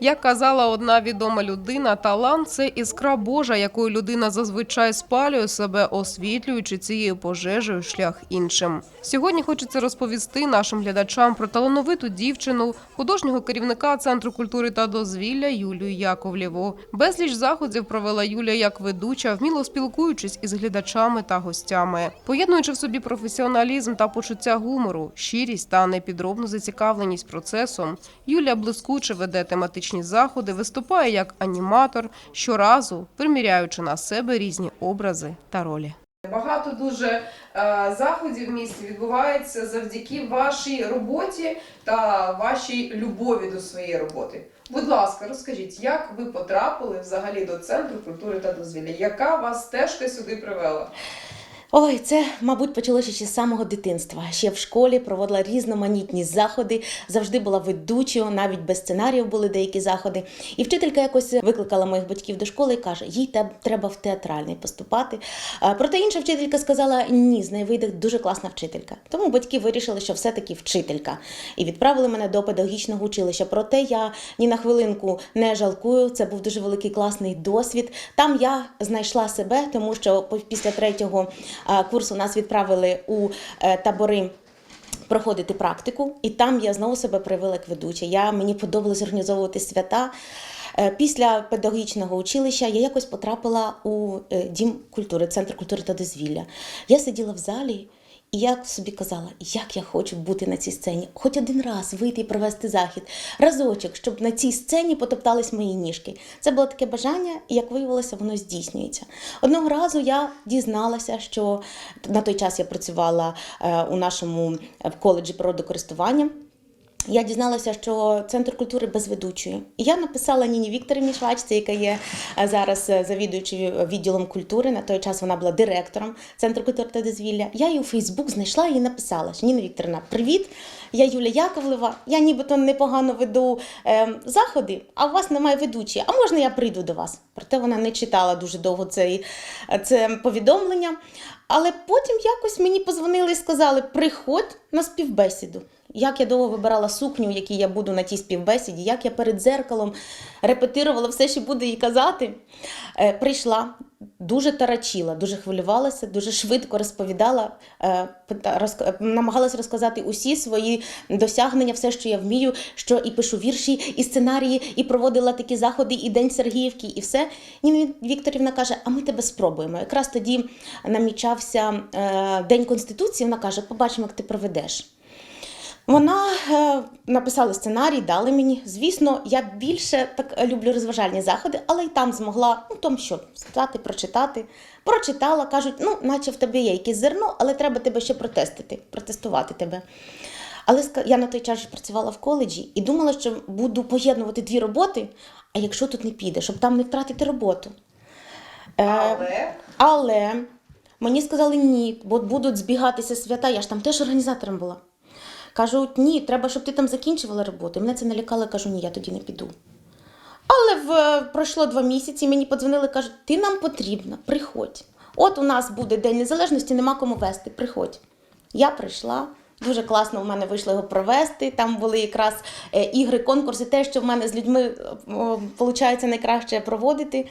Як казала одна відома людина, талант це іскра Божа, якою людина зазвичай спалює себе, освітлюючи цією пожежею шлях іншим. Сьогодні хочеться розповісти нашим глядачам про талановиту дівчину, художнього керівника центру культури та дозвілля Юлію Яковлєву. Безліч заходів провела Юлія як ведуча, вміло спілкуючись із глядачами та гостями, поєднуючи в собі професіоналізм та почуття гумору, щирість та непідробну зацікавленість процесом. Юлія блискуче веде тематичні заходи, виступає як аніматор, щоразу приміряючи на себе різні образи та ролі. Багато дуже е, заходів в місті відбувається завдяки вашій роботі та вашій любові до своєї роботи. Будь ласка, розкажіть, як ви потрапили взагалі до центру культури та дозвілля? Яка вас стежка сюди привела? Ой, це, мабуть, почалося ще з самого дитинства. Ще в школі проводила різноманітні заходи, завжди була ведучою, навіть без сценаріїв були деякі заходи. І вчителька якось викликала моїх батьків до школи і каже: їй треба в театральний поступати. Проте інша вчителька сказала: ні, з неї вийде дуже класна вчителька. Тому батьки вирішили, що все-таки вчителька. І відправили мене до педагогічного училища. Проте я ні на хвилинку не жалкую. Це був дуже великий класний досвід. Там я знайшла себе, тому що після третього курсу нас відправили у е, табори. Проходити практику, і там я знову себе проявила як ведуча. Я мені подобалось організовувати свята. Е, Після педагогічного училища я якось потрапила у е, дім культури, центр культури та дозвілля. Я сиділа в залі. І я собі казала, як я хочу бути на цій сцені, хоч один раз вийти і провести захід, разочок, щоб на цій сцені потоптались мої ніжки. Це було таке бажання, і як виявилося, воно здійснюється. Одного разу я дізналася, що на той час я працювала е, у нашому е, коледжі природокористування. Я дізналася, що центр культури без ведучої. І я написала Ніні Вікторівні Швачці, яка є е, зараз е, завідуючою відділом культури. На той час вона була директором центру культури та дозвілля. Я її у Фейсбук знайшла і написала: що Ніна Вікторівна, привіт! Я Юля Яковлева. Я нібито непогано веду е, заходи, а у вас немає ведучої. А можна я прийду до вас? Проте вона не читала дуже довго цей, це повідомлення. Але потім якось мені позвонили і сказали: приходь на співбесіду. Як я довго вибирала сукню, в якій я буду на тій співбесіді, як я перед дзеркалом репетирувала все, що буду їй казати. Е, прийшла, дуже тарачила, дуже хвилювалася, дуже швидко розповідала, е, розк- е, розказати усі свої досягнення, все, що я вмію, що і пишу вірші, і сценарії, і проводила такі заходи, і День Сергіївки, і все. Ніна Вікторівна каже: а ми тебе спробуємо. Якраз тоді намічався е, День Конституції. Вона каже: побачимо, як ти проведеш. Вона е, написала сценарій, дали мені. Звісно, я більше так люблю розважальні заходи, але й там змогла, ну там що, сказати, прочитати. Прочитала, кажуть, ну, наче в тебе є якесь зерно, але треба тебе ще протестити, протестувати тебе. Але я на той час працювала в коледжі і думала, що буду поєднувати дві роботи, а якщо тут не піде, щоб там не втратити роботу. Е, Але але мені сказали ні, бо будуть збігатися свята. Я ж там теж організатором була. Кажуть, ні, треба, щоб ти там закінчувала роботу. І Мене це налякало, я кажу, ні, я тоді не піду. Але в, пройшло два місяці, мені подзвонили, кажуть, ти нам потрібна, приходь. От у нас буде День Незалежності, нема кому вести, приходь. Я прийшла. Дуже класно у мене вийшло його провести. Там були якраз е, ігри, конкурси, те, що в мене з людьми виходить найкраще проводити.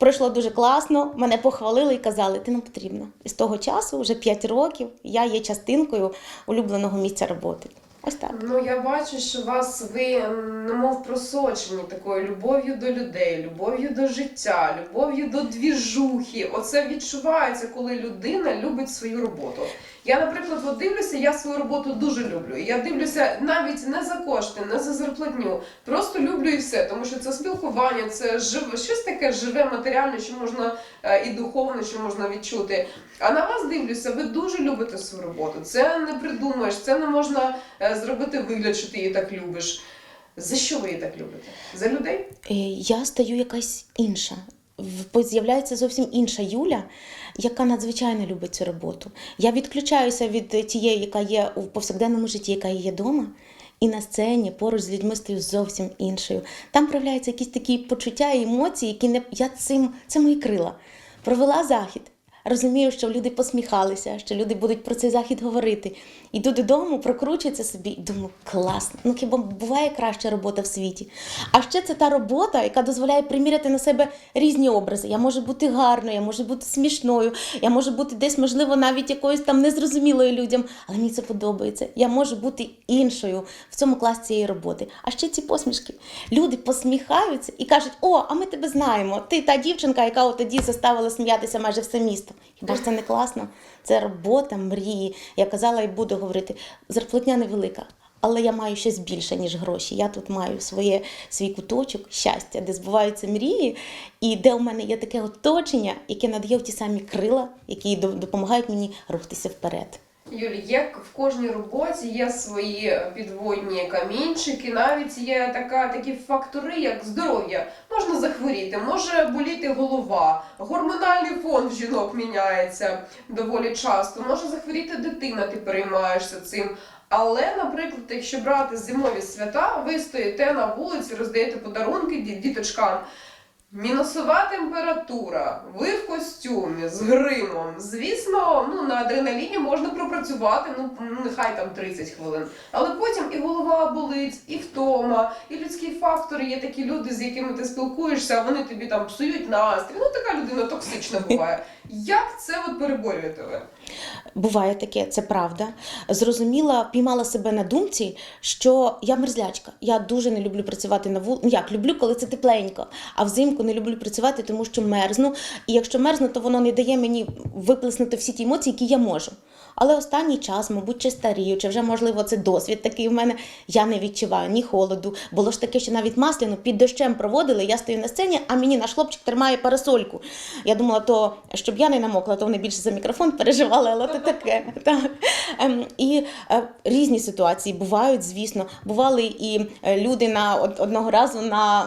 Пройшло дуже класно, мене похвалили і казали, ти нам потрібна. І з того часу, вже 5 років, я є частинкою улюбленого місця роботи. Ось так. Ну, я бачу, що вас ви немов просочені такою любов'ю до людей, любов'ю до життя, любов'ю до двіжухи. Оце відчувається, коли людина любить свою роботу. Я, наприклад, от дивлюся, я свою роботу дуже люблю. Я дивлюся навіть не за кошти, не за зарплатню. Просто люблю і все, тому що це спілкування, це живе, щось таке живе, матеріальне, що можна е, і духовне, що можна відчути. А на вас дивлюся, ви дуже любите свою роботу. Це не придумаєш, це не можна е, зробити вигляд, що ти її так любиш. За що ви її так любите? За людей? Е, я стаю якась інша. З'являється зовсім інша Юля, яка надзвичайно любить цю роботу. Я відключаюся від тієї, яка є у повсякденному житті, яка є вдома, і на сцені поруч з людьми стаю зовсім іншою. Там проявляються якісь такі почуття і емоції, які не я цим це мої крила. Провела захід. Розумію, що люди посміхалися, що люди будуть про цей захід говорити. Іду додому, прокручую собі і думаю, класно. Ну хіба буває краща робота в світі? А ще це та робота, яка дозволяє приміряти на себе різні образи. Я можу бути гарною, я можу бути смішною, я можу бути десь, можливо, навіть якоюсь там незрозумілою людям, але мені це подобається. Я можу бути іншою в цьому класі цієї роботи. А ще ці посмішки. Люди посміхаються і кажуть: О, а ми тебе знаємо. Ти та дівчинка, яка от тоді заставила сміятися майже все місто. Хіба ж це не класно? Це робота, мрії. Я казала і буду говорити, зарплатня невелика. Але я маю щось більше, ніж гроші. Я тут маю своє, свій куточок щастя, де збуваються мрії, і де у мене є таке оточення, яке надає ті самі крила, які до- допомагають мені рухатися вперед. Юлі, як в кожній роботі є свої підводні камінчики, навіть є така, такі фактори, як здоров'я. Можна захворіти, може боліти голова, гормональний фон в жінок міняється доволі часто, може захворіти дитина, ти переймаєшся цим. Але, наприклад, якщо брати зимові свята, ви стоїте на вулиці, роздаєте подарунки ді- діточкам. Мінусова температура, ви в костюмі з гримом. Звісно, ну на адреналіні можна пропрацювати, ну нехай там 30 хвилин. Але потім і голова болить, і втома, і людський фактор. Є такі люди, з якими ти спілкуєшся, вони тобі там псують настрій. Ну така людина токсична буває. Як це от переборюєте ви? Буває таке, це правда. Зрозуміла, піймала себе на думці, що я мерзлячка. Я дуже не люблю працювати на вулиці. Ну як люблю, коли це тепленько. А взимку не люблю працювати, тому що мерзну. І якщо мерзну, то воно не дає мені виплеснути всі ті емоції, які я можу. Але останній час, мабуть, чи старію, чи вже можливо це досвід такий в мене. Я не відчуваю ні холоду. Було ж таке, що навіть масляну під дощем проводили. Я стою на сцені, а мені наш хлопчик тримає парасольку. Я думала, то щоб я не намокла, то вони більше за мікрофон переживали, але то таке. Так. Ем, і е, різні ситуації бувають, звісно. Бували і е, люди на одного разу на.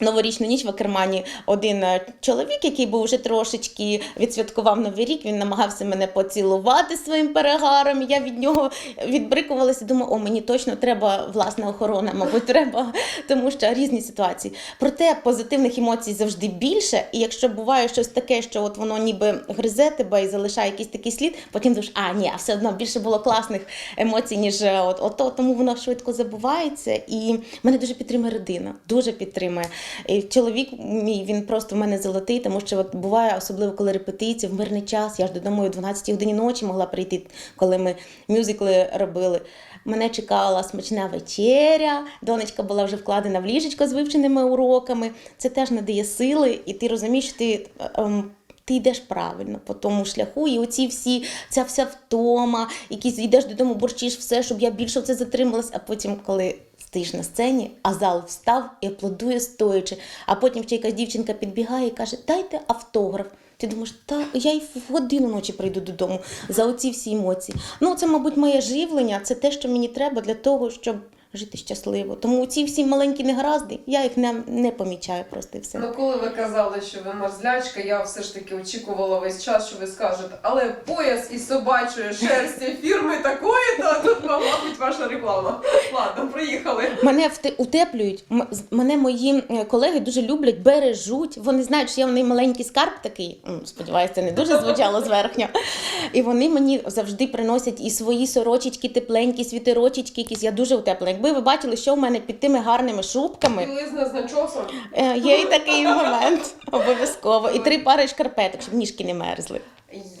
Новорічну ніч в Акермані один е, чоловік, який був вже трошечки відсвяткував новий рік, він намагався мене поцілувати своїм перегаром. Я від нього відбрикувалася. Думаю, о, мені точно треба власна охорона, мабуть, треба, тому що різні ситуації. Проте позитивних емоцій завжди більше. І якщо буває щось таке, що от воно ніби гризе тебе і залишає якийсь такий слід, потім думаєш, а ні, а все одно більше було класних емоцій, ніж е, от, ото, тому воно швидко забувається. І мене дуже підтримує родина, дуже підтримує. І чоловік мій він просто в мене золотий, тому що от буває, особливо коли репетиції в мирний час. Я ж додому о 12 годині ночі могла прийти, коли ми мюзикли робили. Мене чекала смачна вечеря. Донечка була вже вкладена в ліжечко з вивченими уроками. Це теж надає сили, і ти розумієш, що ти. ем, ти йдеш правильно по тому шляху, і оці всі, ця вся втома, якісь йдеш додому, борчиш все, щоб я більше в це затрималась, а потім, коли стоїш на сцені, а зал встав і аплодує стоячи, а потім ще якась дівчинка підбігає і каже: Дайте автограф. Ти думаєш, та я й в годину ночі прийду додому за оці всі емоції. Ну, це, мабуть, моє живлення, це те, що мені треба для того, щоб жити щасливо. Тому ці всі маленькі негаразди, я їх не, не помічаю просто і все. Ну, коли ви казали, що ви мерзлячка, я все ж таки очікувала весь час, що ви скажете, але пояс із собачої шерсті фірми такої, то тут, мабуть, ваша реклама. Ладно, приїхали. Мене утеплюють. Мене мої колеги дуже люблять, бережуть. Вони знають, що я в них маленький скарб такий. Сподіваюся, це не дуже звучало зверхньо. І вони мені завжди приносять і свої сорочечки тепленькі, світерочечки якісь. Я дуже утеплена. Якби ви бачили, що в мене під тими гарними шубками, Білизна з начосом. е, є і такий момент обов'язково. І три пари шкарпеток, щоб ніжки не мерзли.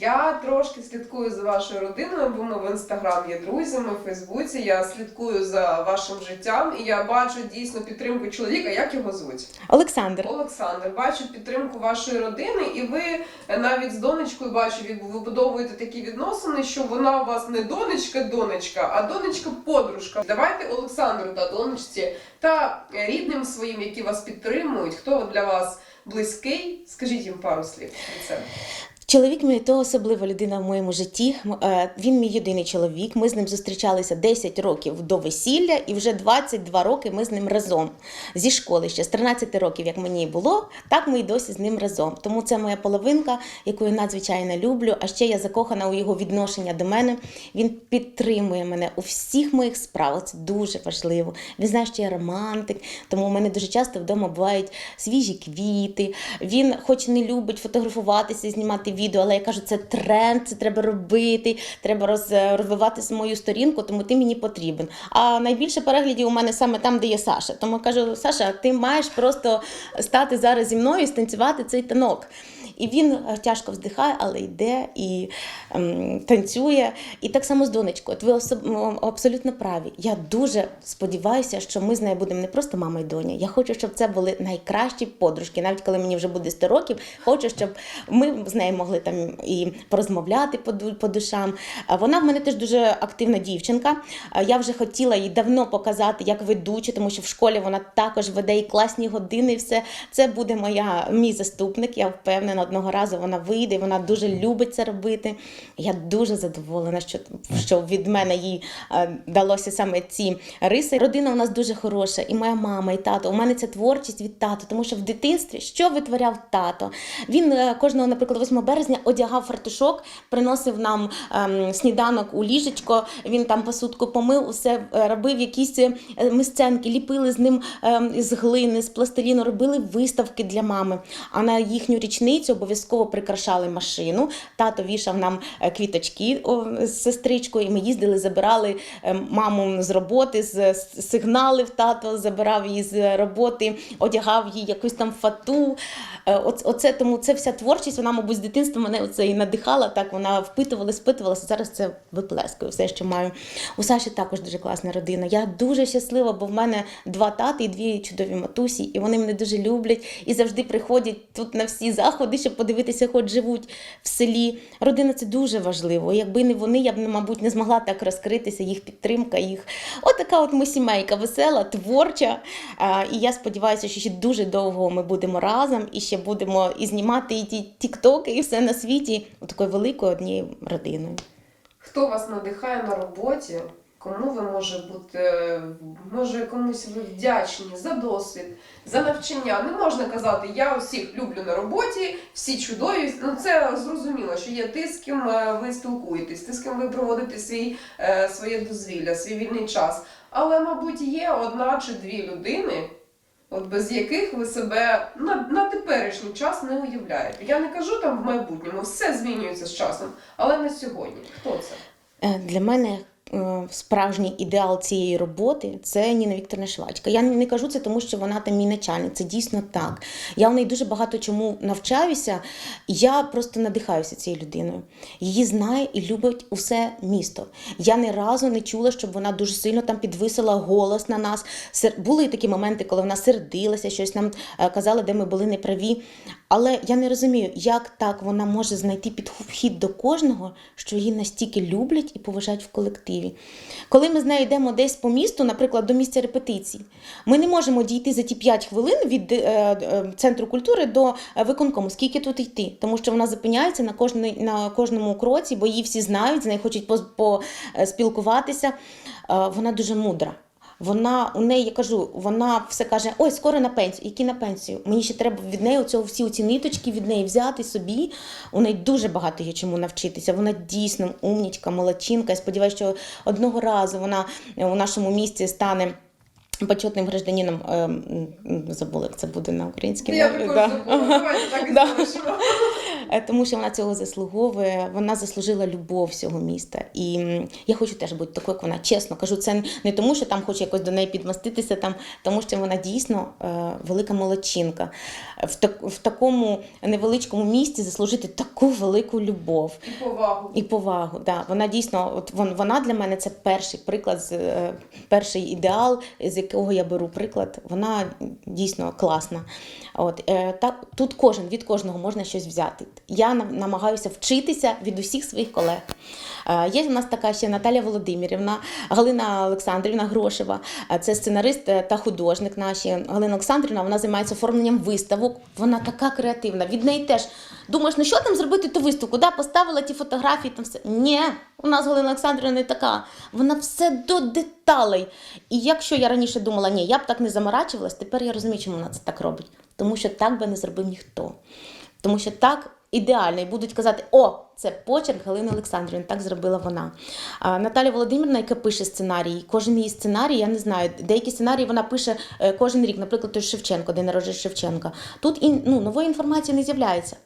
Я трошки слідкую за вашою родиною, бо ми в інстаграм є друзями, в Фейсбуці. Я слідкую за вашим життям, і я бачу дійсно підтримку чоловіка. Як його звуть? Олександр. Олександр, бачу підтримку вашої родини, і ви навіть з донечкою бачу, ви вибудовуєте такі відносини, що вона у вас не донечка-донечка, а донечка-подружка. Давайте Олександру та донечці та рідним своїм, які вас підтримують. Хто для вас близький? Скажіть їм пару слів про це. Чоловік мій то особлива людина в моєму житті. Е, Він мій єдиний чоловік. Ми з ним зустрічалися 10 років до весілля, і вже 22 роки ми з ним разом зі школи. Ще з 13 років, як мені було, так ми й досі з ним разом. Тому це моя половинка, яку я надзвичайно люблю. А ще я закохана у його відношення до мене. Він підтримує мене у всіх моїх справах. Це дуже важливо. Він знає, що я романтик, тому у мене дуже часто вдома бувають свіжі квіти. Він, хоч не любить фотографуватися, знімати відео, але я кажу, це тренд, це треба робити, треба роз, розвивати мою сторінку, тому ти мені потрібен. А найбільше переглядів у мене саме там, де є Саша. Тому кажу, Саша, ти маєш просто стати зараз зі мною і станцювати цей танок. І він е, тяжко вздихає, але йде і ем, танцює. І так само з донечкою. От ви абсолютно праві. Я дуже сподіваюся, що ми з нею будемо не просто мама і доня. Я хочу, щоб це були найкращі подружки. Навіть коли мені вже буде 100 років, хочу, щоб ми з нею могли там і порозмовляти по, душам. Вона в мене теж дуже активна дівчинка. Я вже хотіла їй давно показати, як ведуча, тому що в школі вона також веде і класні години. І все це буде моя мій заступник. Я впевнена, одного разу вона вийде. Вона дуже любить це робити. Я дуже задоволена, що, що від мене їй е, далося саме ці риси. Родина у нас дуже хороша, і моя мама, і тато. У мене це творчість від тата, тому що в дитинстві що витворяв тато? Він е, кожного, наприклад, 8 березня одягав фартушок, приносив нам ем, сніданок у ліжечко. Він там посудку помив, усе е, робив якісь е, ми сценки, ліпили з ним ем, з глини, з пластиліну, робили виставки для мами. А на їхню річницю обов'язково прикрашали машину. Тато вішав нам е, квіточки з сестричкою, і ми їздили, забирали е, маму з роботи, з сигналів тато забирав її з роботи, одягав їй якусь там фату. Е, оце тому це вся творчість, вона, мабуть, з дитинства мене оце і надихала. Так вона впитувала, спитувалася. Зараз це виплескую, все, що маю. У Саші також дуже класна родина. Я дуже щаслива, бо в мене два тати і дві чудові матусі, і вони мене дуже люблять і завжди приходять тут на всі заходи, щоб подивитися, хоч живуть в селі. Родина це дуже важливо. Якби не вони, я б, мабуть, не змогла так розкритися, їх підтримка, їх. От така от ми сімейка весела, творча. І я сподіваюся, що ще дуже довго ми будемо разом і ще будемо і знімати і ті тіктоки, і все на світі такою великою однією родиною. Хто вас надихає на роботі? Кому ви може бути, може комусь ви вдячні за досвід, за навчання. Не можна казати, я усіх люблю на роботі, всі чудові. Ну це зрозуміло, що є ти, з ким е, ви спілкуєтесь, ти з ким ви проводите свій, е, своє дозвілля, свій вільний час. Але, мабуть, є одна чи дві людини, от без яких ви себе на, на теперішній час не уявляєте. Я не кажу там в майбутньому, все змінюється з часом, але на сьогодні. Хто це? Е, Для мене справжній ідеал цієї роботи це Ніна Вікторівна Швачка. Я не кажу це, тому що вона там мій начальник. Це дійсно так. Я в неї дуже багато чому навчаюся. Я просто надихаюся цією людиною. Її знає і любить усе місто. Я ні разу не чула, щоб вона дуже сильно там підвисила голос на нас. Були такі моменти, коли вона сердилася, щось нам е, казала, де ми були неправі. Але я не розумію, як так вона може знайти підхід до кожного, що її настільки люблять і поважають в колективі. Коли ми з нею йдемо десь по місту, наприклад, до місця репетицій, ми не можемо дійти за ті 5 хвилин від е, е, центру культури до е, виконкому. Скільки тут йти? Тому що вона зупиняється на, кожний, на кожному кроці, бо її всі знають, з нею хочуть поспілкуватися. Вона дуже мудра. Вона у неї, я кажу, вона все каже: ой, скоро на пенсію. Які на пенсію? Мені ще треба від неї оцього всі ці ниточки від неї взяти собі. У неї дуже багато є чому навчитися. Вона дійсно умнічка, молодчинка. Я сподіваюся, що одного разу вона у нашому місті стане. Почетним гражданином е, м, як це буде на українській мові. також да. так Да. Е, тому що вона цього заслуговує. Вона заслужила любов всього міста. І я хочу теж бути такою, як вона. Чесно кажу, це не тому, що там хочу якось до неї підмаститися, там, тому що вона дійсно е, велика молодчинка. В, так, в такому невеличкому місті заслужити таку велику любов. І повагу. І повагу, да. Вона дійсно, от вон- вона для мене це перший приклад, е, перший ідеал, з якого я беру приклад. Вона дійсно класна. От, е, та, тут кожен від кожного можна щось взяти. Я нам- намагаюся вчитися від усіх своїх колег. Е, Є в нас така ще Наталя Володимирівна, Галина Олександрівна Грошева. Е, Це сценарист е, та художник наші. Галина Олександрівна вона займається оформленням виставок. Вона така креативна. Від неї теж думаєш, ну що там зробити ту виставку? Да, поставила ті фотографії, там все. Ні, у нас Галина Олександрівна не така. Вона все до деталей. І якщо я раніше думала, ні, я б так не заморачувалась, тепер я розумію, чому вона це так робить. Тому що так би не зробив ніхто. Тому що так ідеально і будуть казати: о, це почерк Галини Олександрівни, так зробила вона. А Наталя Володимирівна, яка пише сценарії, кожен її сценарій, я не знаю, деякі сценарії вона пише е, кожен рік, наприклад, той Шевченко, де народжує Шевченка. Тут і, ну, нової інформації не з'являється.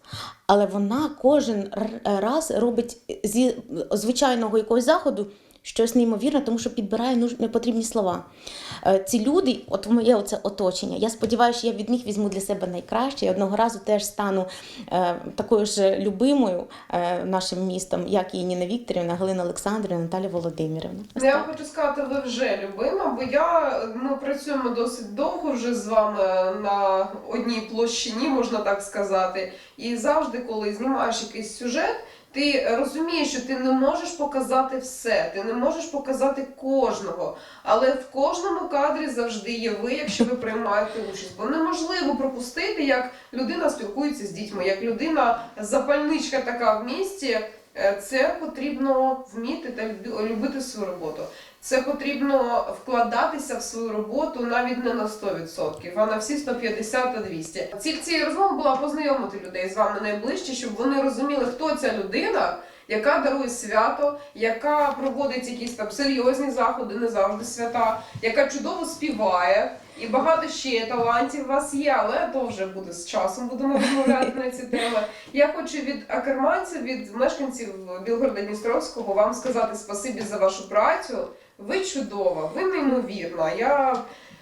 Але вона кожен раз робить зі звичайного якогось заходу щось неймовірне, тому що підбирає нуж- непотрібні слова. Е, Ці люди, от моє оце оточення. Я сподіваюся, що я від них візьму для себе найкраще. І одного разу теж стану е, такою ж любимою е, нашим містом, як і Ніна Вікторівна, Галина Олександрівна, Наталя Володимирівна. Я хочу сказати, ви вже любима, бо я ми працюємо досить довго вже з вами на одній площині, можна так сказати. І завжди, коли знімаєш якийсь сюжет, ти розумієш, що ти не можеш показати все, ти не можеш показати кожного. Але в кожному кадрі завжди є ви, якщо ви приймаєте участь. Бо неможливо пропустити, як людина спілкується з дітьми, як людина запальничка така в місті. Е, Це потрібно вміти та любити свою роботу. Це потрібно вкладатися в свою роботу навіть не на 100%, а на всі 150 та 200. Ціль цієї розмови була познайомити людей з вами найближче, щоб вони розуміли, хто ця людина, яка дарує свято, яка проводить якісь там серйозні заходи, не завжди свята, яка чудово співає. І багато ще талантів у вас є, але то вже буде з часом. Будемо розмовляти на ці теми. Я хочу від акерманців, від мешканців Білгорода Дністровського вам сказати спасибі за вашу працю. Ви чудова, ви неймовірна. Я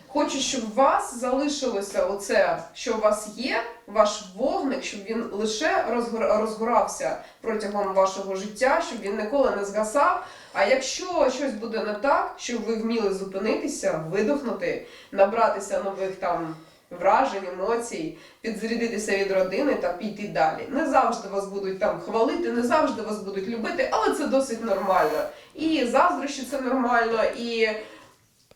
хочу, щоб у вас залишилося оце, що у вас є, ваш вогник, щоб він лише розгор- розгорався протягом вашого життя, щоб він ніколи не згасав. А якщо щось буде не так, щоб ви вміли зупинитися, видохнути, набратися нових там вражень, емоцій, підзарядитися від родини та піти далі. Не завжди вас будуть там хвалити, не завжди вас будуть любити, але це досить нормально. І заздрощі це нормально, і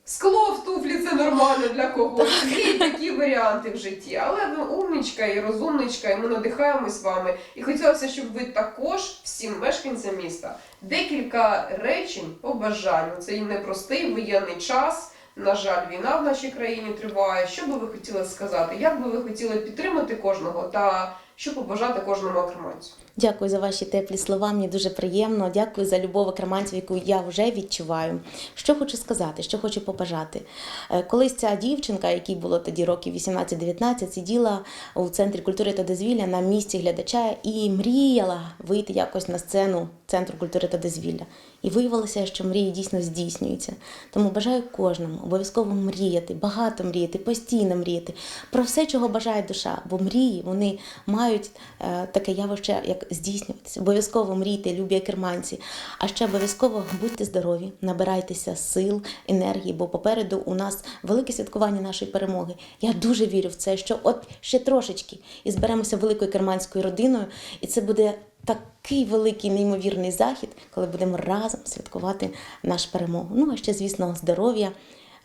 скло в туфлі це нормально для когось. Є такі варіанти в житті. Але ви умничка і розумничка, і ми надихаємось вами. І хотілося, щоб ви також всім мешканцям міста декілька речень побажань. Це і непростий воєнний час. На жаль, війна в нашій країні триває. Що би ви хотіли сказати? Як би ви хотіли підтримати кожного та що побажати кожному окреманцю? Дякую за ваші теплі слова. Мені дуже приємно. Дякую за любов окреманців, яку я вже відчуваю. Що хочу сказати, що хочу побажати. Е, Колись ця дівчинка, якій було тоді років 18-19, сиділа у центрі культури та дозвілля на місці глядача і мріяла вийти якось на сцену центру культури та дозвілля. І виявилося, що мрії дійсно здійснюються. Тому бажаю кожному обов'язково мріяти, багато мріяти, постійно мріяти про все, чого бажає душа. Бо мрії вони мають е, таке явище, як здійснюватися. Обов'язково мрійте, любі керманці. А ще обов'язково будьте здорові, набирайтеся сил, енергії, бо попереду у нас велике святкування нашої перемоги. Я дуже вірю в це, що от ще трошечки і зберемося великою керманською родиною, і це буде такий великий неймовірний захід, коли будемо разом святкувати нашу перемогу. Ну а ще, звісно, здоров'я,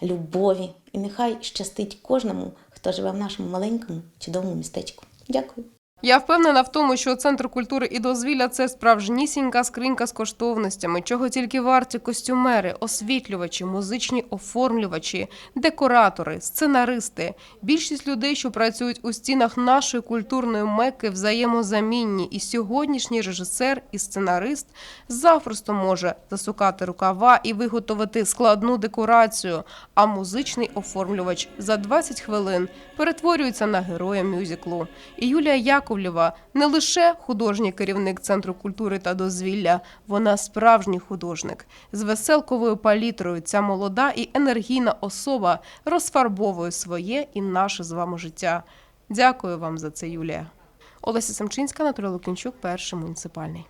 любові. І нехай щастить кожному, хто живе в нашому маленькому чудовому містечку. Дякую. Я впевнена в тому, що центр культури і дозвілля це справжнісінька скринька з коштовностями, чого тільки варті костюмери, освітлювачі, музичні оформлювачі, декоратори, сценаристи. Більшість людей, що працюють у стінах нашої культурної мекки, взаємозамінні. І сьогоднішній режисер і сценарист запросто може засукати рукава і виготовити складну декорацію. А музичний оформлювач за 20 хвилин перетворюється на героя мюзиклу. І Юлія Яковлєва не лише художній керівник Центру культури та дозвілля, вона справжній художник. З веселковою палітрою ця молода і енергійна особа розфарбовує своє і наше з вами життя. Дякую вам за це, Юлія. Олеся Семчинська, Наталя Лукінчук, перший муніципальний.